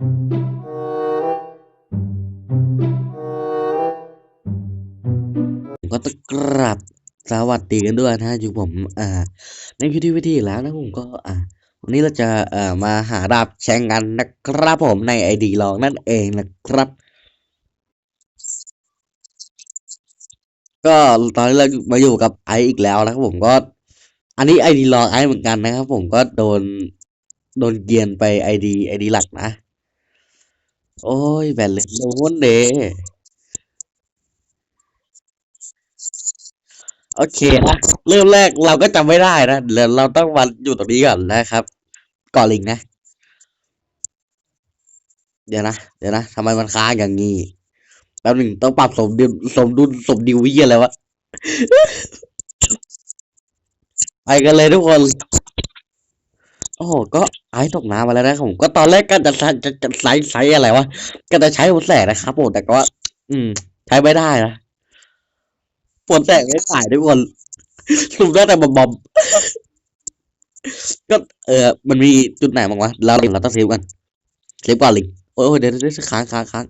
ก็ต้องกราบสวัสดีกันด้วยนะอยู่ผมอ่าในวิดีวิธีแล้วนะผมก็อ่าวันนี้เราจะอ่อมาหาดาบแชงกันนะครับผมในไอดีลองนั่นเองนะครับ ก็ตอนนี้เรามาอยู่กับไออีกแล้วนะครับผมก็ อันนี้ไอดีลองไอเหมือนกันนะครับผมก็โดนโดนเกียนไปไอดีไอดีหลักนะ โอ้ยแบนเลยโดนเดโอเคนะเริ่มแรกเราก็จำไม่ได้นะเดี๋ยวเราต้องมาอยู่ตรงนี้ก่อนนะครับก่อนลิงนะ เดี๋ยวนะเดี๋ยวนะทำไมมันค้างอย่างนี้แป๊บหนึ่งต้องปรับสมดุลสมดุลสมดิววิเยอะไรวะไปกันเลยทุกคน โอ้โห ก็ไอ้ตกน้ำมาแล้วนะผม ก็ตอนแรกก็จะจะจะจะไซส์ไซส์อะไรวะ ก็จะใช้หัวแสกนะครับผม แต่ก็ อืม ใช้ไม่ได้นะปวดแสกไม่ถ่ายทุกคนสุ่มได้แต่บอมบอม ก็ เออ มันมีจุดไหนบ้างวะ เราเราต้องเซฟกันเซฟก่อนลิง โอ้ยเดี๋ยวเดี๋ยวเดี๋ยวค้างค้างค้าง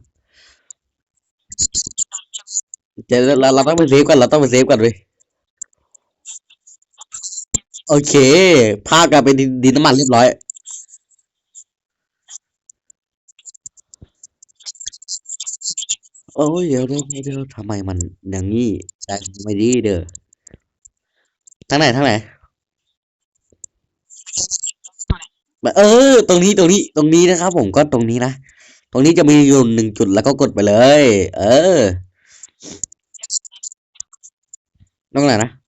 เดี๋ยวเราเราต้องไปเซฟกันเราต้องไปเซฟกันเว้ย โอเคพากันไปดินดินน้ำมันเรียบร้อย โอ้ยเดี๋ยวเดี๋ยวเดี๋ยวทำไมมันอย่างนี้ใจไม่ดีเด้อทางไหนทางไหนเออ ตรงนี้ตรงนี้ตรงนี้นะครับ ผมก็ตรงนี้นะตรงนี้จะมีอยู่หนึ่งจุดแล้วก็กดไปเลย เออตรงไหนนะ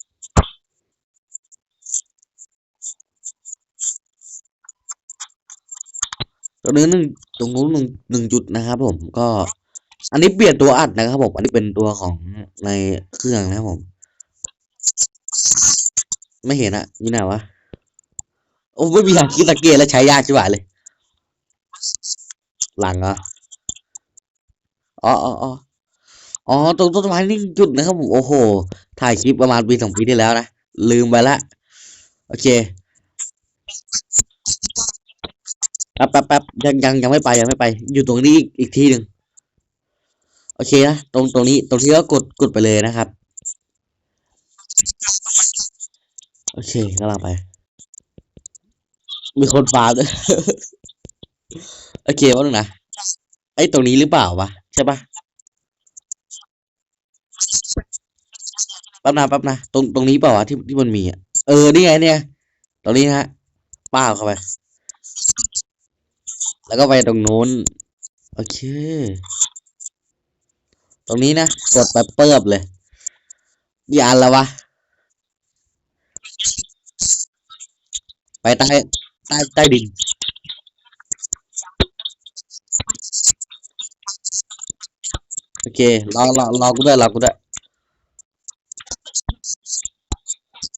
ตรงนี้หนึ่งตรงนู้นหนึ่งหนึ่งจุดนะครับ ผมก็ อันนี้เปลี่ยนตัวอัดนะครับผม อันนี้เป็นตัวของในเครื่องนะครับผม ไม่เห็นอะอยู่ไหนวะโอ้ไม่มีทางคิดสังเกตแล้วใช้ยากชิบหายเลย หลังเหรออ๋ออ๋ออ๋ออ๋อตรงต้นไม้นี่จุดนะครับผมโอ้โห ถ่ายคลิปประมาณปีสองปีที่แล้วนะ ลืมไปละ โอเค แป๊บแป๊บแป๊บยังยังยังไม่ไปยังไม่ไป อยู่ตรงนี้อีกอีกที่หนึ่งโอเคนะตรงตรงนี้ ตรงที่ก็กดกดไปเลยนะครับ โอเคกำลังไป มีคนฟาด้วยโอเคว่าหนึ่งนะไอ้ตรงนี้หรือเปล่าวะใช่ปะแป๊บนะแป๊บนะตรงตรงนี้เปล่าวะที่ที่มันมีอะเออนี่ไงเนี่ย ตรงนี้นะฮะป้าเข้าไป แล้วก็ไปตรงโน้น โอเค ตรงนี้นะ กดไปเปิบเลยกี่อันแล้ววะ ไปใต้ใต้ใต้ดิน โอเครอรอรอกูด้วยรอกูด้วย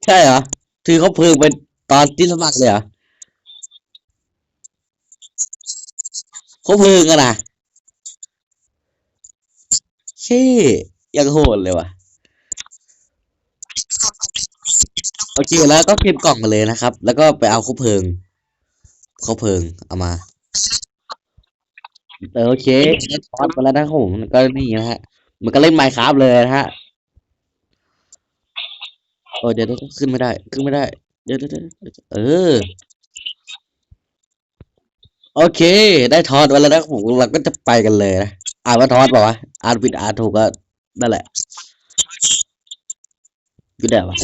ใช่เหรอ ถือเขาเพิ่งเป็นตอนที่สมัครเลยเหรอ เขาเพิงกันนะเช่ยังโหดเลยว่ะ โอเคแล้วก็เก็บกล่องมาเลยนะครับ แล้วก็ไปเอาคบเพลิงคบเพลิงเอามาเออโอเคได้ทอดมาแล้วนะผมก็นี่นะฮะ มันก็เล่นไมค์ครับเลยนะฮะโอ้เดี๋ยวเดี๋ยวขึ้นไม่ได้ ขึ้นไม่ได้ เดี๋ยวเดี๋ยวเออ โอเค ได้ทอดมาแล้วนะผมเราก็จะไปกันเลยนะอ่านว่าทอดป่าวะอ่านผิดอ่านถูกก็นั่นแหละอยู่ไหนวะ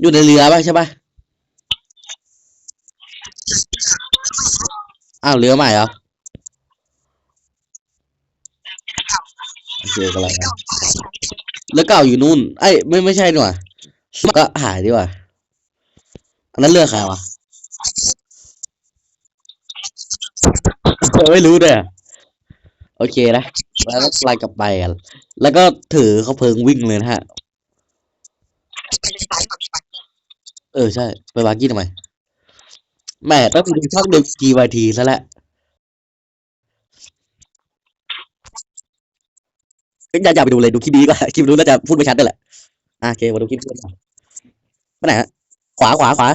อยู่ในเรือป่ะใช่ป่ะอ้าวเรือใหม่เหรอโอเคก็แล้วกันเรือเก่าอยู่นู่นไอ้ยไม่ไม่ใช่ดีกว่าก็หายดีกว่าอันนั้นเรือใครวะ ไม่รู้ด้วยโอเคนะแล้วก็ไล่กลับไปกันแล้วก็ถือเขาเพลิงวิ่งเลยนะฮะ เออใช่ ไปวากี้ทำไมแหม่ต้องไปดูช่องเดจีวทีซะแล้วก็อย่าอย่าไปดูเลยดูคลิปนี้ก็คลิปนู้นน่าจะพูดไม่ชัดด้วยแหละอะโอเคมาดูคลิปนี้กันต่อไปไหนฮะขวาขวาขวา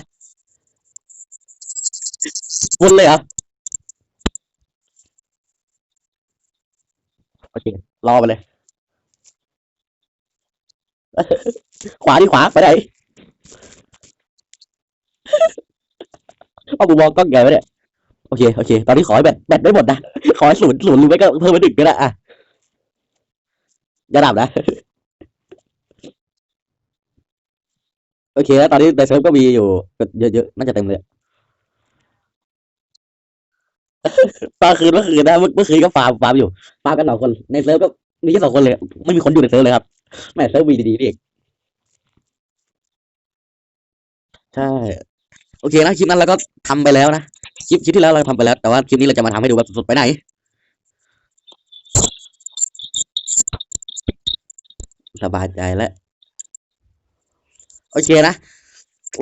วนเลยเหรอ อเครอไปเลย ขวาดิขวาไปไหนเอาบุมองกล้องใหญ่ไปเนี่ยโอเคโอเค ตอนนี้ขอให้แบตแบตไม่หมดนะขอให้ศูนย์ศูนย์หรือไม่ก็เพิ่มไปหนึ่งก็ได้อะอย่าดับนะโอเคแล้วตอนนี้ในเซิร์ฟก็มีอยู่เยอะๆน่าจะเต็มเลย ตอคืนเมื่อคืนนะเมื่อเมื่อคืนก็ฟาร์มฟาร์มอยู่ฟาร์มกันสองคนในเซิร์ฟก็มีแค่สองคนเลย ไม่มีคนอยู่ในเซิร์ฟเลยครับแม่เซิร์ฟมีดีๆนี่เองใช่ โอเคนะคลิปนั้นเราก็ทำไปแล้วนะคลิปคลิปที่แล้วเราทำไปแล้วแต่ว่าคลิปนี้เราจะมาทำให้ดูแบบสดๆไปไหนสบายใจแล้วโอเคนะ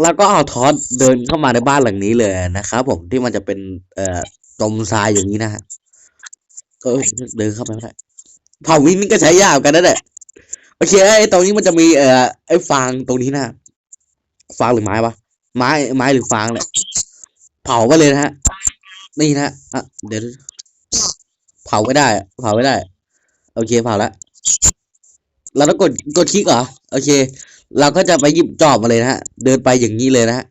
แล้วก็เอาทอสเดินเข้ามาในบ้านหลังนี้เลยนะครับผมที่มันจะเป็นเอ่อ ตมทรายอย่างนี้นะฮะเออเดินเข้าไปไม่ได้เผาวินนี่ก็ใช้ยากเหมือนกันนั่นแหละโอเคไอ้ตรงนี้มันจะมีเอ่อไอ้ฟางตรงนี้นะฟางหรือไม้วะไม้ไม้หรือฟางเนี่ยเผาไปเลยนะฮะนี่นะฮะอะเดี๋ยวเผาไม่ได้อะเผาไม่ได้ โอเคเผาแล้วเราต้องกดกดคลิกเหรอโอเค เราก็จะไปหยิบจอบมาเลยนะฮะเดินไปอย่างนี้เลยนะฮะ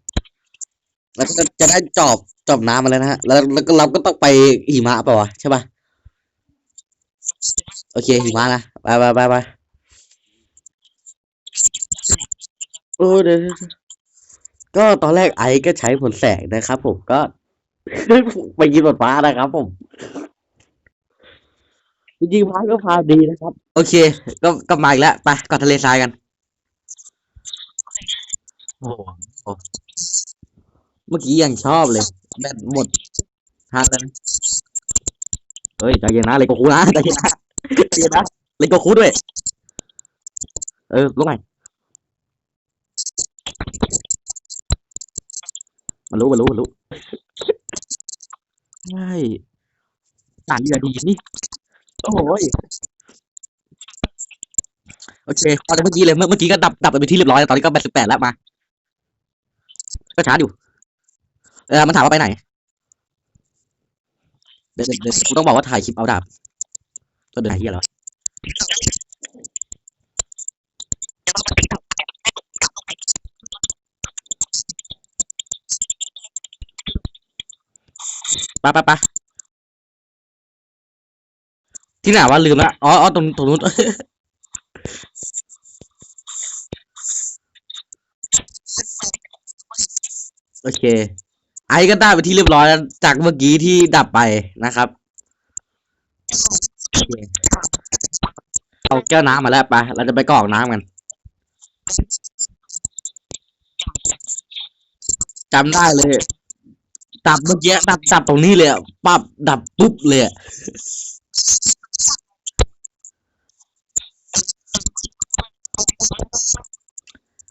แล้วก็จะได้จอบ จอบน้ำมาแล้วนะฮะ แล้วแล้วก็เราก็ต้องไปหิมะเปล่าวะใช่ปะโอเคหิมะนะไปไปไปไปโอ้เดี๋ยวเดี๋ยวเดี๋ยวก็ตอนแรกไอซ์ก็ใช้ผลแสงนะครับผมก็ ไปยินบนฟ้านะครับผมจริงๆฟ้าก็ฟ้าดีนะครับ โอเค ก็ก็มาอีกแล้วไปก่อนทะเลทรายกัน โอ้โห เมื่อกี้ยังชอบเลย แบตหมดทางกันเฮ้ยใจเย็นนะเลยโกคูนะใจเย็นนะใจเย็นนะเลยโกคูด้วย เออลงไปมันรู้มันรู้มันรู้ใช่ต่างเดีดีนี่ โอ้โหยโอเคตอนเมื่อกี้เลย เมื่อกี้ก็ดับดับไปเป็นที่เรียบร้อยแล้วตอนนี้ก็แบตสิบแปดแล้วมา ก็ช้าอยู่ เออมันถามว่าไปไหนเดี๋ยวเดี๋ยวกูต้องบอกว่าถ่ายคลิปเอาดาบก็เดินหาเฮียแล้วไปไปไปที่ไหนวะลืมละอ๋ออ๋อตรงตรงนู้นโอเค ไอ้ก็ได้ไปที่เรียบร้อยแล้วจากเมื่อกี้ที่ดับไปนะครับโอเคเอาแก้วน้ำมาแล้วไป เราจะไปกรอกน้ำกันจำได้เลยดับเมื่อกี้ดับดับตรงนี้เลยปั๊บดับปุ๊บเลย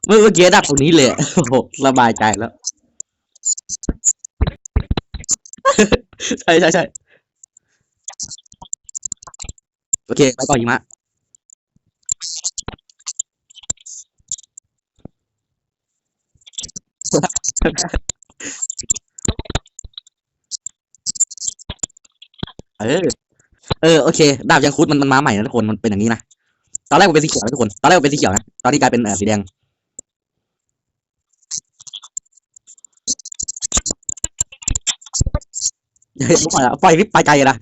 เมื่อเมื่อกี้ดับตรงนี้เลยโอ้โหสบายใจแล้ว ใช่ใช่ใช่โอเค ไปก่อนหิมะเออ เออ โอเค ดาบยังคุดมันมันมาใหม่นะทุกคน มันเป็นอย่างนี้นะ ตอนแรกมันเป็นสีเขียวนะทุกคน ตอนแรกมันเป็นสีเขียวนะ ตอนนี้กลายเป็นสีแดง เฮ้ยปล่อยละปล่อยริบไปไกลละ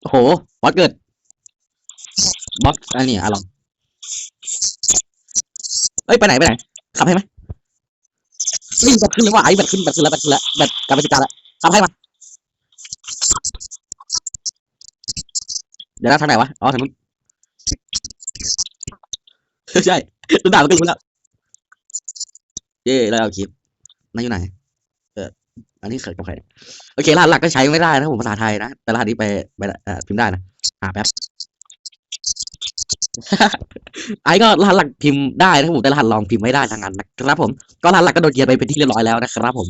โอ้โหบอสเกิดบอสอันนี้อะลองเอ้ย ไปไหน ไปไหน ขับให้ไหม เฮ้ยแบตขึ้นเลยว่าไอ้แบตขึ้นแบตขึ้นแล้วแบตขึ้นแล้วแบตกลับไปสิบจานแล้วขับให้มาเดี๋ยวนะทางไหนวะอ๋อทางนู้นใช่ตุนด่ามันขึ้นแล้วเย่แล้วเอาคลิปนั่นอยู่ไหนเอออันนี้เขินกับใครโอเครหัสหลักก็ใช้ไม่ได้นะผมภาษาไทยนะแต่รหัสนี้ไปไปเอ่อพิมพ์ได้นะหาแป๊บ ไอ้ก็รหัสหลักพิมพ์ได้นะครับผมแต่รหัสลองพิมพ์ไม่ได้ทางนั้นนะครับผมก็รหัสหลักก็โดนเกียร์ไปเป็นที่เรียบร้อยแล้วนะครับผม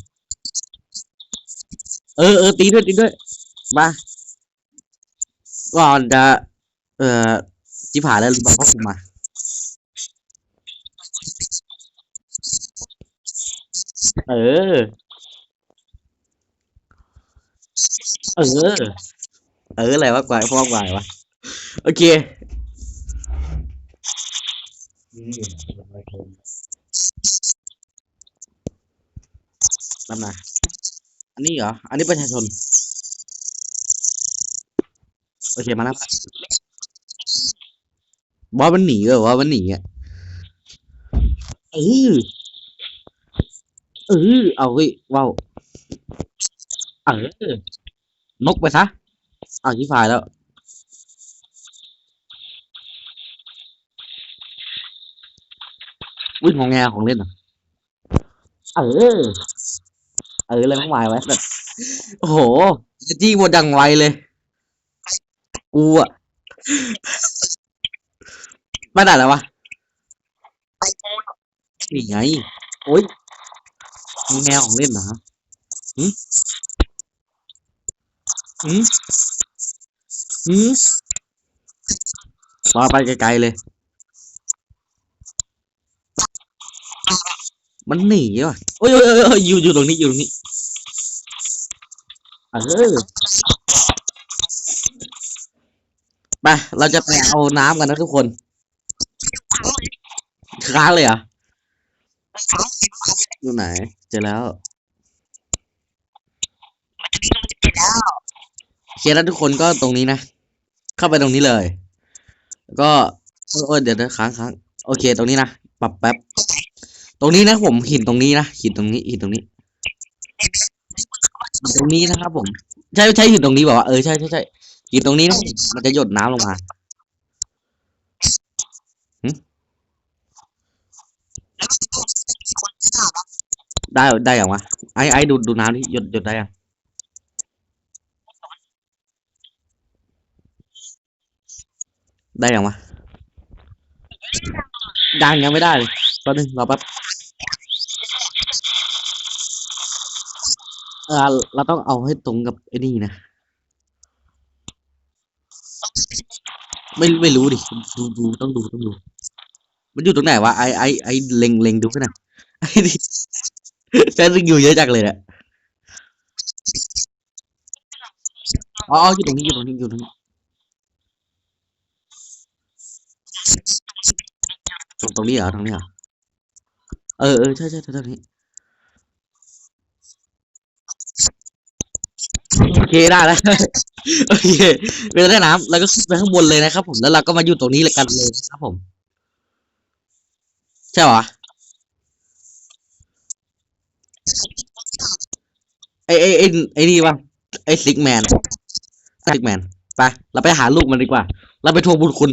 เออเออตีด้วยตีด้วยมาก่อนจะเอ่อจิผ่าแล้วบอกว่าคุมมาเออ เออ เอออะไรวะกวายพ่อกวายวะ โอเค ลำนาอันนี้เหรอ อันนี้ประชาชน โอเค มาแล้วบอสมันหนีเหรอวะมันหนีอะเออเออเอาเฮ้ยว้าวเออนกไปซะเอาชิฟายแล้ว วิ่งของแงของเล่นอะเออ เออเลยมากมายไว้แบบโอ้โหจะจี้หมดดังไวเลย กูอะม่ได้แล้ววะนี่ไง โอ้ยมีแนวของเล่นเหรอหืมหืมหืมมาไปไกลๆเลย มันหนีว่ะโอ้ยโอ้ยโอ้ยอยอยู่อยู่ตรงนี้อยู่ตรงนี้เออไปเราจะไปเอาน้ำกันนะทุกคนค้างเลยเหรอะอยู่ไหน เจอแล้วโอเคแล้วทุกคนก็ตรงนี้นะ เข้าไปตรงนี้เลย ก็โอ้ยเดี๋ยวเดี๋ยวค้างค้างโอเค ตรงนี้นะ ปรับแป๊บ รงนี้นะผมหินตรงนี้นะหินตรงนี้หินตรงนี้หินตรงนี้นะครับผม ใช่ใช่หินตรงนี้แบบว่าเออใช่ใช่ใช่หินตรงนี้นะมันจะหยดน้ำลงมาได้ได้อย่างวะไอ้ไอ้ดูดูน้ำที่หยดหยดได้ยังได้อย่างวะยังยังไม่ได้เลยแป๊บนึงรอแป๊บ เออเราต้องเอาให้ตรงกับไอ้นี่นะ ไม่ไม่รู้ดิ ดูดูต้องดูต้องดู มันอยู่ตรงไหนวะไอไอไอเล็งเล็งดูกันหน่อยไอ้ดิแฟนอยู่เยอะจังเลยอะอ๋ออ๋ออยู่ตรงนี้อยู่ตรงนี้อยู่ตรงนี้ตรงตรงนี้เหรอตรงนี้เหรอเออเออใช่ใช่ตรงนี้โอ เคได้แล้วโอเคเวลาได้น้ำแล้วก็ขึ้นไปข้างบนเลยนะครับผมแล้วเราก็มาอยู่ตรงนี้เลยกันเลยนะครับผม ใช่ปะไอไอไอไอนี่วะไอซิกแมนซิกแมนไปเราไปหาลูกมันดีกว่า เราไปทวงบุญคุณ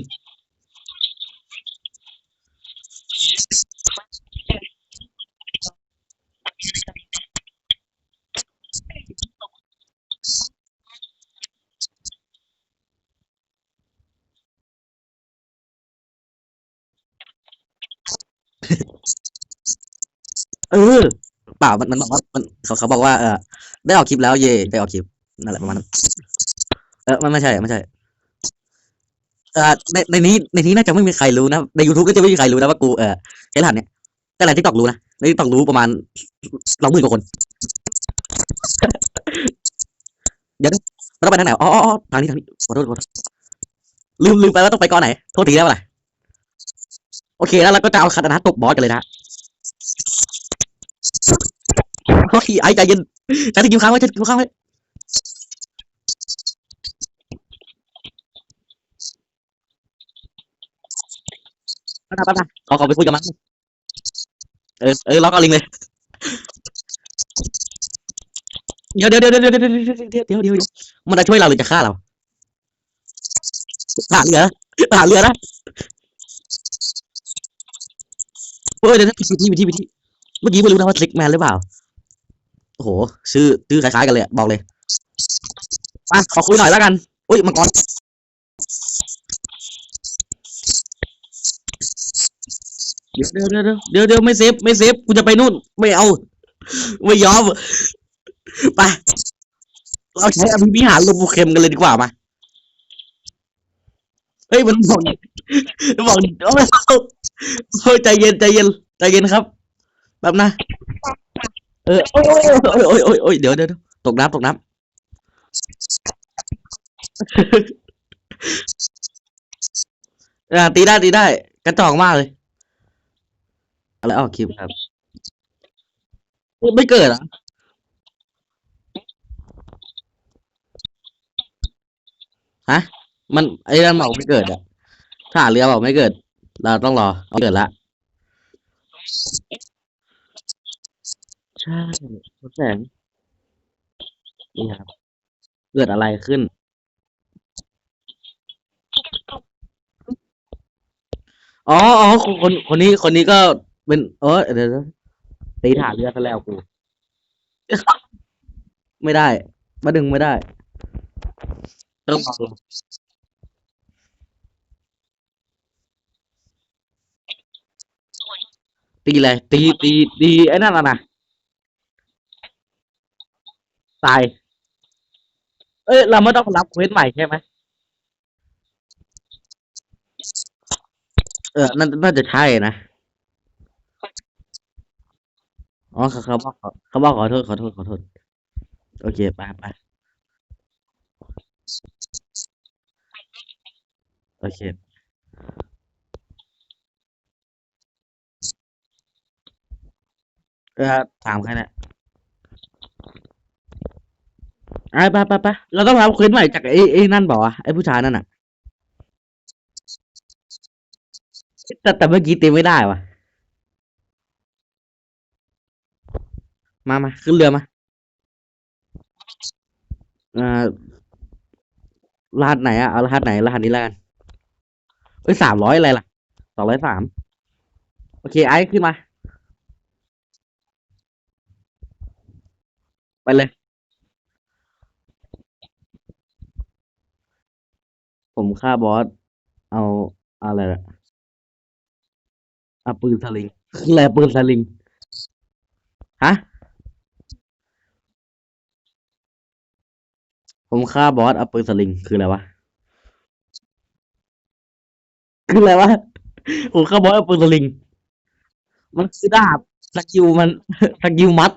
เออเปล่ามันมันบอกว่ามันเขาเขาบอกว่าเออได้ออกคลิปแล้วเย่ได้ออกคลิปนั่นแหละประมาณนั้นเออมันไม่ใช่ไม่ใช่เออในในนี้ในนี้น่าจะไม่มีใครรู้นะใน YouTube ก็จะไม่มีใครรู้นะว่ากูเออใช้รหัสเนี่ยแต่ในทิกตอกรู้นะในทิกตอกรู้ประมาณสองหมื่นกว่าคน เดี๋ยวเราต้องไปทางไหนอ๋ออ๋อทางนี้ทางนี้ขอโทษขอโทษลืมลืมไปว่าต้องไปก้อนไหนโทษทีได้ปะล่ะโอเคแล้วเราก็จะเอาคาตานะตบบอสกันเลยนะ โอ้ยไอ้ใจเย็นใจจะกินข้าวไว้จะกินข้าวไว้ไปไปไปขอขอไปคุยกับมันเออเออล็อกเอาลิงเลยเดี๋ยวเดี๋ยวเดี๋ยวเดี๋ยวเดี๋ยวเดี๋ยวเดี๋ยวเดี๋ยวเดี๋ยวมันจะช่วยเราหรือจะฆ่าเราหาเรือหาเรือนะเออเดี๋ยวนะผิดผิดที่ผิดที่ผิดที่เมื่อกี้ไม่รู้นะว่าทริกแมนหรือเปล่า โอ้โห ชื่อชื่อคล้ายๆกันเลยบอกเลยมาขอคุยหน่อยแล้วกันอุ้ยมังกรเดี๋ยวเดี๋ยวเดี๋ยวเดี๋ยวไม่เซฟไม่เซฟกูจะไปนู่น ไม่เอา ไม่ยอม ไป เราใช้อภิวิหารลมโปรเคมกันเลยดีกว่ามาเฮ้ยมันบอกบอกโอ้ยโอ้ยใจเย็นใจเย็นใจเย็นครับแบบนะ ออโอ้ยโอ้ยโอ้ยโอ้ยโอ้ยเดี๋ยวเดี๋ยวตกน้ำตกน้ำอ่าตีได้ตีได้ กระจอกมากเลยอะไรออกคลิปครับ ไม่เกิดเหรอะฮะ มันไอ้นั่นบอกไม่เกิดอะถ้าเรือบอกไม่เกิด เราต้องรอเอาเกิดละ ใช่รถแสงนี่ครับ เกิดอะไรขึ้น อ๋ออ๋อคนคนคนนี้คนนี้ก็เป็นเออเดี๋ยวเดี๋ยวตีถาเรือซะแล้วกู ไม่ได้ มาดึงไม่ได้ ต้องรอตีเลยตีตีตีไอ้นั่นน่ะนะ ตาย เอ้ย เราไม่ต้องรับเควสใหม่ใช่ไหมเออน่าน่าจะใช่นะอ๋อเขาเขาบอกเขาบอกขอโทษขอโทษขอโทษ โอเคไปไปโอเคเออถามใครเนี่ย ไอ้ไปไปไปเราต้องรับเควสใหม่จากไอ้ไอ้นั่นบอกว่าวะไอ้ผู้ชายนั่นน่ะ แต่แต่เมื่อกี้ตีไม่ได้ว่ะ มามาขึ้นเรือมาเอ่อรหัสไหนอะเอารหัสไหนรหัสนี้แล้วกันเอ้ยสามร้อยอะไรล่ะสองร้อยสามโอเคไอ้ขึ้นมา ไปเลย ผมฆ่าบอส เอาอะไรล่ะเอาปืนสลิงคืออะไรปืนสลิง ฮะ ผมฆ่าบอสเอาปืนสลิง คืออะไรวะ คืออะไรวะ ผมฆ่าบอสเอาปืนสลิง มันคือดาบสกิลมันสกิลมัด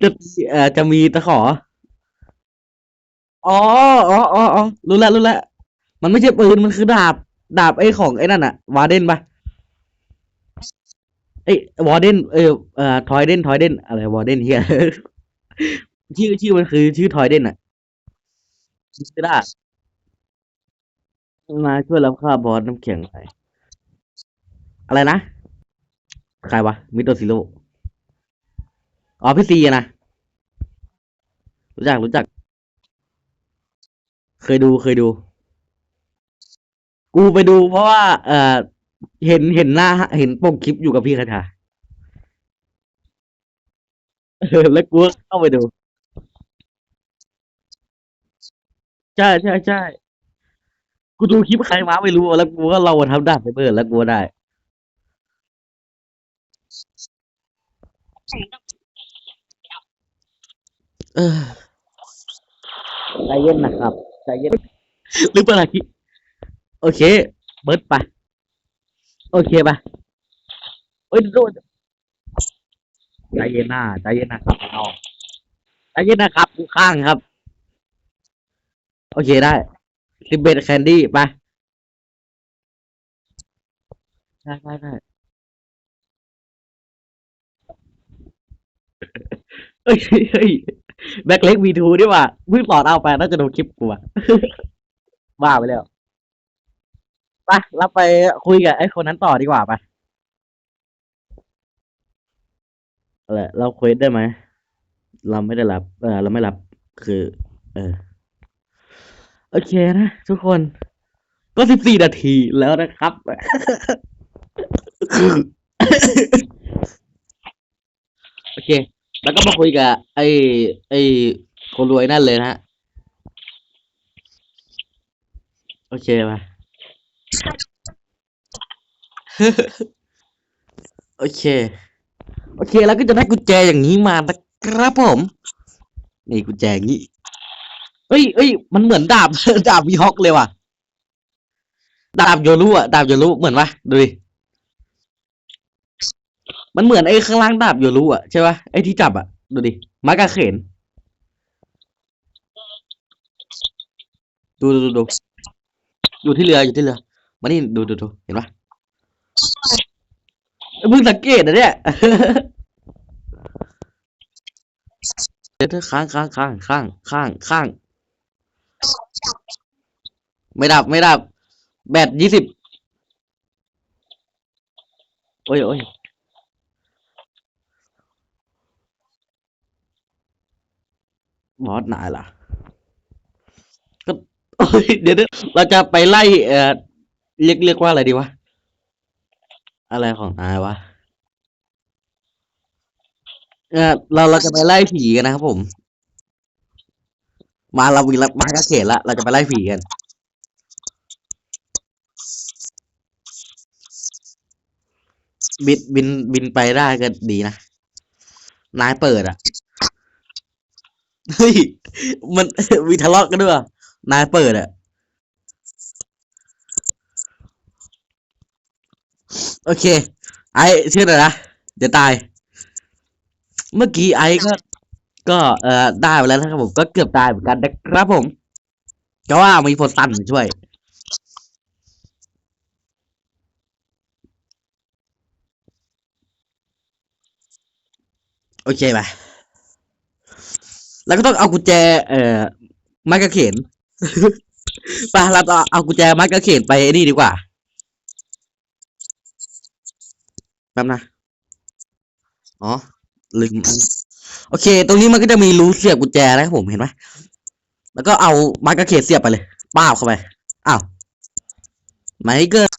จะเอ่อจะมีตะขอ อ๋อ อ๋อ อ๋ออ๋อรู้แล้วรู้แล้ว มันไม่ใช่ปืนมันคือดาบ ดาบไอ้ของไอ้นั่นอะวาเดนปะไอ้วอร์เดนเออเอ่อทอยเดนทอยเดนอะไรวอร์เดนเฮียชื่อชื่อมันคือชื่อทอยเดนอะคือดาบมาช่วยรับค่าบอสน้ำแข็งหน่อะไรนะ ใครวะ มิโตซิโร่อ๋อพี่ซีนะ รู้จักรู้จัก เคยดูเคยดู กูไปดูเพราะว่า เอ่อเห็นเห็นหน้า เห็นปกคลิปอยู่กับพี่คาชาเออแล้วกูก็เข้าไปดู ใช่ใช่ใช่กูดูคลิปใครมาไม่รู้แล้วกูก็เราทำได้ไปเบิร์แล้วกูก็ได้ เออใจเย็นนะครับใจเย็นหรือเปล่าคิ โอเค เบิร์ดไป โอเคไปเอ้ยโดนใจเย็นหน้าใจเย็นนะครับน้องใจเย็นนะครับกูข้างครับ โอเคได้สิบเบ็ดแคนดี้ไปได้ได้ได้เอ้ยเฮ้ยแบ็คเล็กวีทูดีว่าเพิ่งปลอดเอาไปน่าจะโดนคลิปกูอะบ้าไปแล้ว ไปเราไปคุยกับไอ้คนนั้นต่อดีกว่าไปอะไรเราคุยได้ไหม เราไม่ได้รับ เออเราไม่รับ คือ เออ โอเคนะทุกคน ก็สิบสี่นาทีแล้วนะครับ โอเค แล้วก็มาคุยกับ ไอ้ ไอ้คนรวยนั่นเลยนะฮะ โอเคมา โอเค โอเคแล้วก็จะได้กุญแจอย่างนี้มานะครับผม นี่กุญแจอย่างนี้เอ้ยเอ้ยมันเหมือนดาบ ดาบวีฮอกเลยว่ะ ดาบโยรุอะ ดาบโยรุเหมือนปะดูดิ มันเหมือนไอ้ข้างล่างดาบโยรุอะใช่ปะไอ้ที่จับอะ ดูดิม้กาเขนดูดูดูดูอยู่ที่เรืออยู่ที่เรือ มานี่ดูดูดูเห็นปะเอ้ยเพิ่งสังเกตนะเนี่ยเดี๋ยวค้างค้างค้างค้างค้างค้างไม่ดับไม่ดับ แบตยี่สิบโอ้ยโอ้ยบอสนายล่ะก็โอ้ยเดี๋ยวเราจะไปไล่เอ่อ เรียกเรียกว่าอะไรดีวะ อะไรของนายวะเออเราเราจะไปไล่ผีกันนะครับผม มาเราวิลมากระเขนละเราจะไปไล่ผีกัน บินบินบินไปได้ก็ดีนะ นายเปิดอะ เฮ้ย มันมีทะเลาะกันด้วย นายเปิดอะ โอเค ไอ้เชื่อหน่อยนะเดี๋ยวตาย เมื่อกี้ไอ้ก็ ก็เอ่อได้ไปแล้วนะครับผมก็เกือบตายเหมือนกันนะครับผมก็ว่ามีโฟตันช่วยโอเคไปแล้วก็ต้องเอากุญแจ เอ่อไม้กางเขนไปเราต้องเอากุญแจไม้กางเขนไปนี่ดีกว่า แป๊บนะ อ๋อ ลืมอันโอเค ตรงนี้มันก็จะมีรูเสียบกุญแจนะครับผมเห็นไหมแล้วก็เอาไม้กเขนเสียบไปเลย ป้าบเข้าไป อ้าวไม่เกิน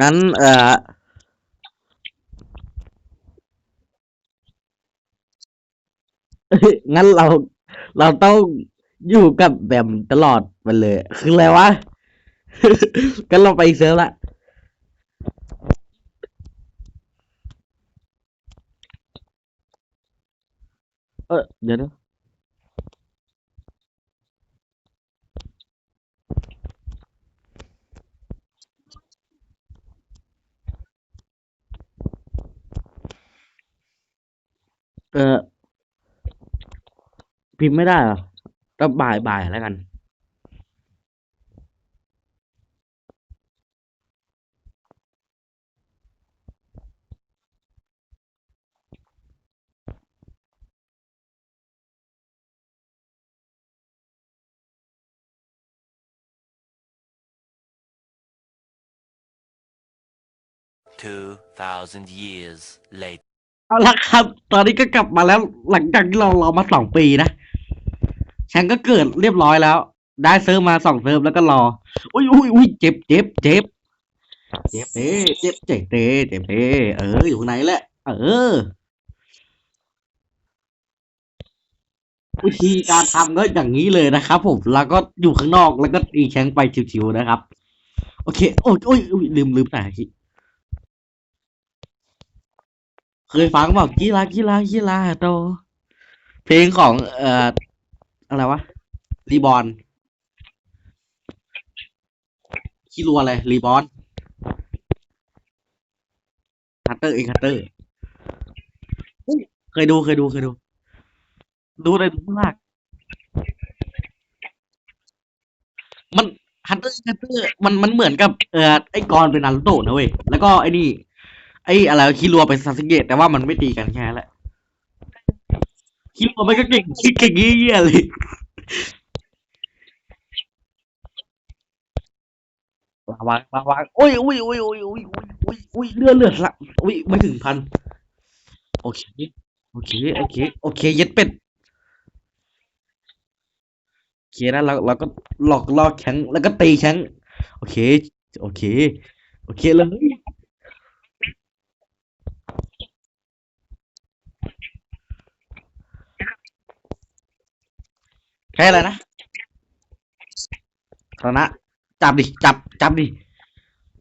งั้น เอ่องั้นเราเราต้องอยู่กับแบมตลอดไปเลย คืออะไรวะ กันเราไปอีกเซิร์ฟละเออเดี๋ยวนะเออพิมพ์ไม่ได้เหรอก็บ่ายบ่ายแล้วกัน 2,000 years later. เอาละครับ ตอนนี้ก็กลับมาแล้วหลังจากที่เรารอมาสองปีนะ ฉันก็เกิดเรียบร้อยแล้ว ได้เซิร์ฟมาสองเซิร์ฟแล้วก็รอ อุ้ยอุ้ยอุ้ยเจ็บเจ็บเจ็บเจ็บเด้เจ็บเจ็บเด้เจ็บเด้เอออยู่ข้างในแหละ เออ วิธีการทำก็อย่างนี้เลยนะครับ ผม แล้วก็อยู่ข้างนอกแล้วก็ตีแข้งไปชิวๆนะครับ โอเค โอ้ยโอ้ยอุ๊ยลืมลืมแต่ เคยฟังบอกกีฬากีฬากีฬาโต เพลงของเอ่ออะไรวะรีบอนคิรัวอะไรรีบอนฮัตเตอร์เองฮัตเตอร์ เคยดูเคยดูเคยดู ดูในทุกภาคมันฮันเตอร์ฮันเตอร์มันมันเหมือนกับเอ่อไอ้กรเป็นนารูโตะนะเว้ย แล้วก็ไอ้นี่ ไอ้อะไรคิรัวเป็นซาสึเกะแต่ว่ามันไม่ตีกันแค่นั้นแหละคิรัวมันก็เก่งเก่งเงี้ยเลยระวังระวังโอ้ยโอ้ยโอ้ยโอ้ยโอ้ยโอ้ยโอ้ยโอ้ยเลือดเลือดละโอ้ยไม่ถึงพันโอเคโอเคโอเคโอเคเย็ดเป็ดโอเคนะเราเราก็หลอกล่อแข้งแล้วก็ตีแข้งโอเค โอเค โอเคเลย แค่อะไรนะคณะจับดิ จับ จับดิ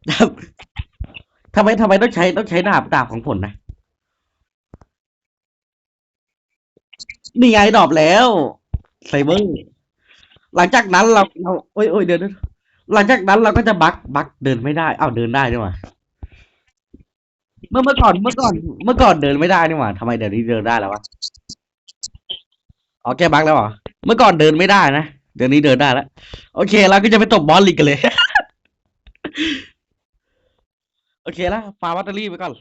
จับทำไมทำไมต้องใช้ต้องใช้ดาบดาบของผลนะ นี่ไงดอบแล้วไซเบอร์หลังจากนั้นเราเราโอ้ยโอ้ยเดิน หลังจากนั้นเราก็จะบักบักเดินไม่ได้ เอ้าเดินได้นี่หว่าเมื่อเมื่อก่อนเมื่อก่อน เมื่อก่อนเดินไม่ได้นี่หว่าทำไมเดี๋ยวนี้เดินได้แล้ววะอ๋อแกบักแล้วเหรอ เมื่อก่อนเดินไม่ได้นะ เดี๋ยวนี้เดินได้แล้ว โอเค เราก็จะไปตบบอลลีกกันเลย โอเคแล้วฟาวัตเตอรี่ไปก่อน